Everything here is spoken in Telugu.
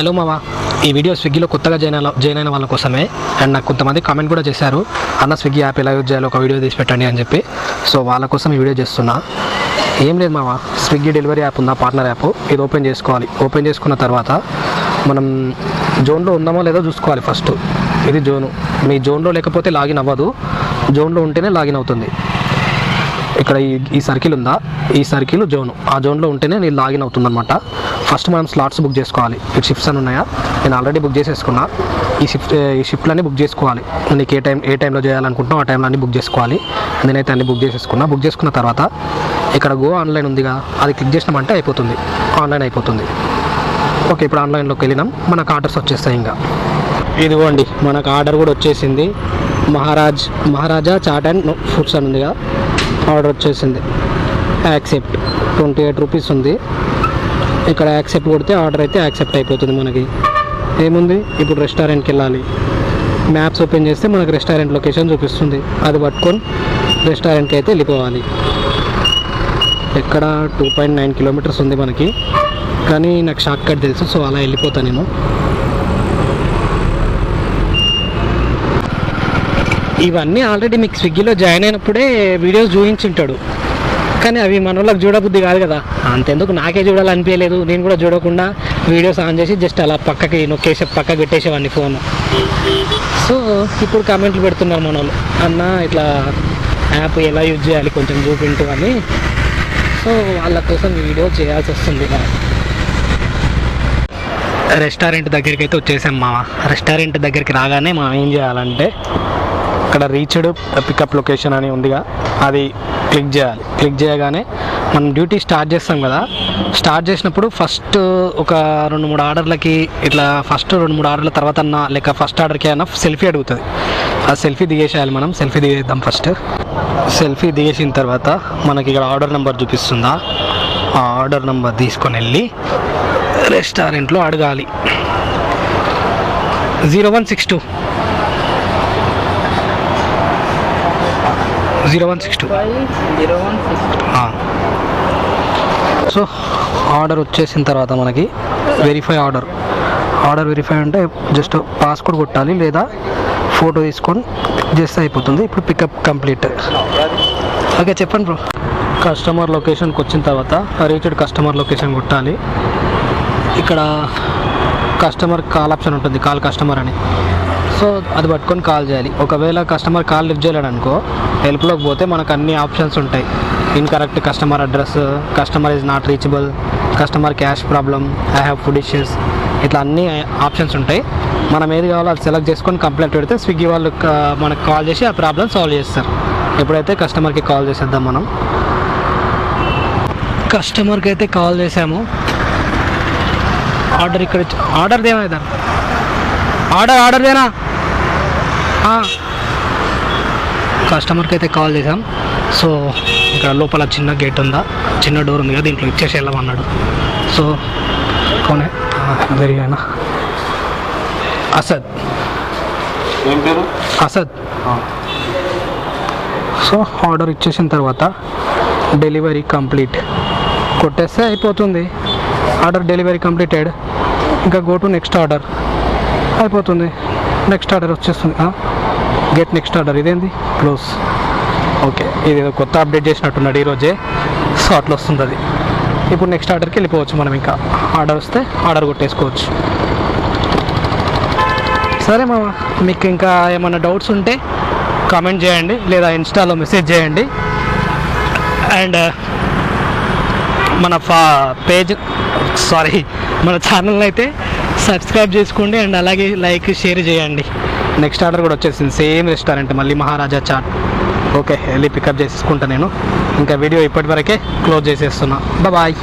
హలో మామ. ఈ వీడియో స్విగ్గీలో కొత్తగా జాయిన్ అయిన జాయిన్ అయిన వాళ్ళ కోసమే. అండ్ నాకు కొంతమంది కామెంట్ కూడా చేశారు. అన్న స్విగ్గీ యాప్ ఎలా యూజ్ చేయాలో ఒక వీడియో తీసి పెట్టండి అని చెప్పి. సో వాళ్ళ కోసం ఈ వీడియో చేస్తున్నా. ఏం లేదు మామ. స్విగ్గీ డెలివరీ యాప్ ఉందా? పార్ట్నర్ యాప్ ఇది ఓపెన్ చేసుకోవాలి. ఓపెన్ చేసుకున్న తర్వాత మనం జోన్లో ఉందామో లేదో చూసుకోవాలి ఫస్ట్ ఇది జోను మీ జోన్లో లేకపోతే లాగిన్ అవ్వదు. జోన్లో ఉంటేనే లాగిన్ అవుతుంది. ఇక్కడ ఈ ఈ సర్కిల్ ఉందా? ఈ సర్కిల్ జోన్. ఆ జోన్లో ఉంటేనే నేను లాగిన్ అవుతుందన్నమాట. ఫస్ట్ మనం స్లాట్స్ బుక్ చేసుకోవాలి. ఇప్పుడు షిఫ్ట్స్ అని ఉన్నాయా? నేను ఆల్రెడీ బుక్ చేసేసుకున్నా. ఈ షిఫ్ట్ ఈ షిఫ్ట్లన్నీ బుక్ చేసుకోవాలి. నీకు ఏ టైం ఏ టైంలో చేయాలనుకుంటున్నావు ఆ టైంలో అన్నీ బుక్ చేసుకోవాలి. నేనైతే అన్ని బుక్ చేసేసుకున్నా. బుక్ చేసుకున్న తర్వాత ఇక్కడ గో ఆన్లైన్ ఉందిగా. అది క్లిక్ చేసినామంటే అయిపోతుంది. ఆన్లైన్ అయిపోతుంది. ఓకే ఇప్పుడు ఆన్లైన్లోకి వెళ్ళినాం. మనకు ఆర్డర్స్ వచ్చేస్తాయి ఇంకా. ఇదిగోండి మనకు ఆర్డర్ కూడా వచ్చేసింది. మహారాజ్ మహారాజా చాట్ అండ్ ఫుడ్స్ అని ఉందిగా. ఆర్డర్ వచ్చేసింది. యాక్సెప్ట్. ట్వంటీ ఎయిట్ రూపీస్ ఉంది. ఇక్కడ యాక్సెప్ట్ కొడితే ఆర్డర్ అయితే యాక్సెప్ట్ అయిపోతుంది మనకి. ఏముంది? ఇప్పుడు రెస్టారెంట్కి వెళ్ళాలి. మ్యాప్స్ ఓపెన్ చేస్తే మనకు రెస్టారెంట్ లొకేషన్ చూపిస్తుంది. అది పట్టుకొని రెస్టారెంట్కి అయితే వెళ్ళిపోవాలి. ఎక్కడ టూ పాయింట్ నైన్ కిలోమీటర్స్ ఉంది మనకి. కానీ నాకు షార్ట్ కట్ తెలుసు సో అలా వెళ్ళిపోతాను నేను. ఇవన్నీ ఆల్రెడీ మీకు స్విగ్గీలో జాయిన్ అయినప్పుడే వీడియోస్ చూపించుంటాడు. కానీ అవి మన వాళ్ళకి చూడబుద్ధి కాదు కదా. అంతెందుకు నాకే చూడాలనిపించలేదు. నేను కూడా చూడకుండా వీడియోస్ ఆన్ చేసి జస్ట్ అలా పక్కకి నొక్కేసి పక్కకి పెట్టేసేవాడిని ఫోన్. సో ఇప్పుడు కామెంట్లు పెడుతున్నారు మన వాళ్ళు. అన్న ఇట్లా యాప్ ఎలా యూజ్ చేయాలి? కొంచెం చూపింటూ అని. సో వాళ్ళ కోసం వీడియో చేయాల్సి వస్తుంది. రెస్టారెంట్ దగ్గరికి అయితే వచ్చేసాం మా రెస్టారెంట్ దగ్గరికి రాగానే మనం ఏం చేయాలంటే అక్కడ రీచ్డ్ పికప్ లొకేషన్ అని ఉందిగా. అది క్లిక్ చేయాలి. క్లిక్ చేయగానే మనం డ్యూటీ స్టార్ట్ చేస్తాం కదా. స్టార్ట్ చేసినప్పుడు ఫస్ట్ ఒక రెండు మూడు ఆర్డర్లకి ఇట్లా ఫస్ట్ రెండు మూడు ఆర్డర్ల తర్వాత అన్న లేక ఫస్ట్ ఆర్డర్కి అయినా సెల్ఫీ అడుగుతుంది. ఆ సెల్ఫీ దిగేసేయాలి మనం. సెల్ఫీ దిగేద్దాం ఫస్ట్ సెల్ఫీ దిగేసిన తర్వాత మనకి ఇక్కడ ఆర్డర్ నెంబర్ చూపిస్తుందా? ఆ ఆర్డర్ నెంబర్ తీసుకొని వెళ్ళి రెస్టారెంట్లో అడగాలి. Zero one six two zero one six two. Zero one six so order వచ్చేసిన తర్వాత మనకి వెరిఫై ఆర్డర్. ఆర్డర్ వెరిఫై అంటే జస్ట్ పాస్కోడ్ కొట్టాలి లేదా ఫోటో తీసుకొని చేస్తే అయిపోతుంది. ఇప్పుడు పికప్ కంప్లీట్. ఓకే చెప్పండి బ్రో. కస్టమర్ లొకేషన్కి వచ్చిన తర్వాత రీచ్డ్ కస్టమర్ లొకేషన్ కొట్టాలి. ఇక్కడ కస్టమర్ కాల్ ఆప్షన్ ఉంటుంది కాల్ కస్టమర్ అని. సో అది పట్టుకొని కాల్ చేయాలి. ఒకవేళ కస్టమర్ కాల్ లిఫ్ట్ చేయలేడు అనుకో హెల్ప్లోకి పోతే మనకు అన్ని ఆప్షన్స్ ఉంటాయి. Incorrect customer address customer is not reachable customer cash problem I have food issues ఇట్లా అన్ని ఆప్షన్స్ ఉంటాయి. మనం ఏది కావాలో అది సెలెక్ట్ చేసుకొని కంప్లైంట్ పెడితే స్విగ్గీ వాళ్ళు మనకు కాల్ చేసి ఆ ప్రాబ్లమ్ సాల్వ్ చేస్తారు. ఎప్పుడైతే కస్టమర్కి కాల్ చేసేద్దాం మనం. కస్టమర్కి అయితే కాల్ చేసాము. ఆర్డర్ ఇక్కడ ఆర్డర్ దేమైందా ఆర్డర్ ఆర్డర్ దేనా? కస్టమర్కి అయితే కాల్ చేసాం సో ఇక్కడ లోపల చిన్న గేట్ ఉందా? చిన్న డోర్ ఉంది కదా దీంట్లో ఇచ్చేసి వెళ్ళమన్నాడు సో కోనే జరిగానా అసద్. అసద్. సో ఆర్డర్ ఇచ్చేసిన తర్వాత డెలివరీ కంప్లీట్ కొట్టేస్తే అయిపోతుంది. ఆర్డర్ డెలివరీ కంప్లీటెడ్ ఇంకా గో టు నెక్స్ట్ ఆర్డర్ అయిపోతుంది. నెక్స్ట్ ఆర్డర్ వచ్చేస్తుంది. Get next order. ఇదేంది? క్లోజ్. ఓకే. ఇది ఏదో కొత్త అప్డేట్ చేసినట్టున్నాడు ఈరోజే సో అట్లా వస్తుంది అది. ఇప్పుడు నెక్స్ట్ ఆర్డర్కి వెళ్ళిపోవచ్చు మనం ఇంకా. ఆర్డర్ వస్తే ఆర్డర్ కొట్టేసుకోవచ్చు. సరే మా మీకు ఇంకా ఏమైనా డౌట్స్ ఉంటే కామెంట్ చేయండి లేదా ఇన్స్టాలో మెసేజ్ చేయండి. అండ్ మన ఫా పేజ్ సారీ మన ఛానల్ని అయితే సబ్స్క్రైబ్ చేసుకోండి అండ్ అలాగే లైక్ షేర్ చేయండి. నెక్స్ట్ ఆర్డర్ కూడా వచ్చేసింది సేమ్ రెస్టారెంట్ మళ్ళీ మహారాజా చాట్. ఓకే వెళ్ళి పికప్ చేసుకుంటా నేను. ఇంకా వీడియో ఇప్పటివరకే క్లోజ్ చేసేస్తున్నా. బాయ్